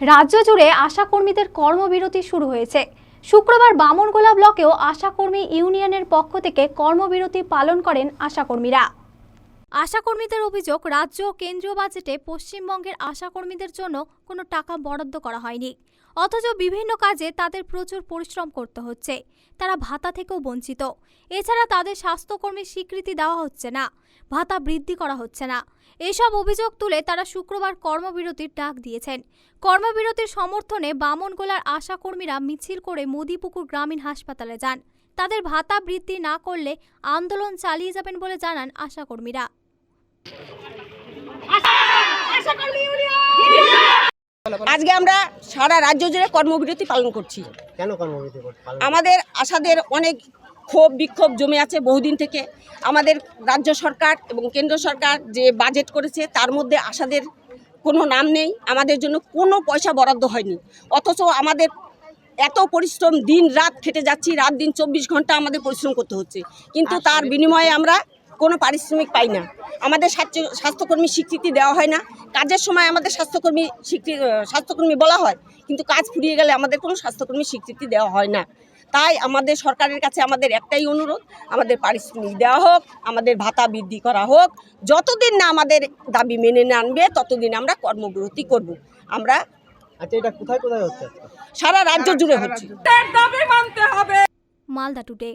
রাজ্য জুড়ে আশাকর্মীদের কর্মবিরতি শুরু হয়েছে। শুক্রবার বামনগোলা ব্লকেও আশাকর্মী ইউনিয়নের পক্ষ থেকে কর্মবিরতি পালন করেন আশাকর্মীরা। আশাকর্মীদের অভিযোগ, রাজ্য ও কেন্দ্রীয় বাজেটে পশ্চিমবঙ্গের আশাকর্মীদের জন্য কোনো টাকা বরাদ্দ করা হয়নি। অথচ বিভিন্ন কাজে তাদের প্রচুর পরিশ্রম করতে হচ্ছে। তারা ভাতা থেকেও বঞ্চিত। এছাড়া তাদের স্বাস্থ্যকর্মীর স্বীকৃতি দেওয়া হচ্ছে না। ভাতা বৃদ্ধি করা হচ্ছে না। এসব অভিযোগ তুলে তারা শুক্রবার কর্মবিরতির ডাক দিয়েছেন। কর্মবিরতির সমর্থনে বামনগোলার আশাকর্মীরা মিছিল করে মোদিপুকুর গ্রামীণ হাসপাতালে যান। তাদের ভাতা বৃদ্ধি না করলে আন্দোলন চালিয়ে যাবেন বলে জানান আশাকর্মীরা। আজকে আমরা সারা রাজ্য জুড়ে কর্মবিরতি পালন করছি। কেন কর্মবিরতি আমাদের আশাদের অনেক ক্ষোভ বিক্ষোভ জমে আছে বহুদিন থেকে। আমাদের রাজ্য সরকার এবং কেন্দ্র সরকার যে বাজেট করেছে তার মধ্যে আশাদের কোনো নাম নেই। আমাদের জন্য কোনো পয়সা বরাদ্দ হয়নি। অথচ আমাদের এত পরিশ্রম দিন রাত খেটে যাচ্ছি রাত দিন চব্বিশ ঘণ্টা আমাদের পরিশ্রম করতে হচ্ছে। কিন্তু তার বিনিময়ে আমরা কোনো পারিশ্রমিক পাই না। আমাদের স্বাস্থ্য স্বাস্থ্যকর্মী স্বীকৃতি দেওয়া হয় না। কাজের সময় আমাদের স্বাস্থ্যকর্মী স্বীকৃতি স্বাস্থ্যকর্মী বলা হয় কিন্তু কাজ ফুরিয়ে গেলে আমাদের কোনো স্বাস্থ্যকর্মী স্বীকৃতি দেওয়া হয় না। তাই আমাদের সরকারের কাছে আমাদের একটাই অনুরোধ আমাদের পারিশ্রমিক দেওয়া হোক আমাদের ভাতা বৃদ্ধি করা হোক। যতদিন না আমাদের দাবি মেনে না আনবে ততদিন আমরা কর্মবিরতি করব। আমরা আচ্ছা এটা কোথায় কোথায় হচ্ছে সারা রাজ্য জুড়ে হচ্ছে। মালদা টুডে।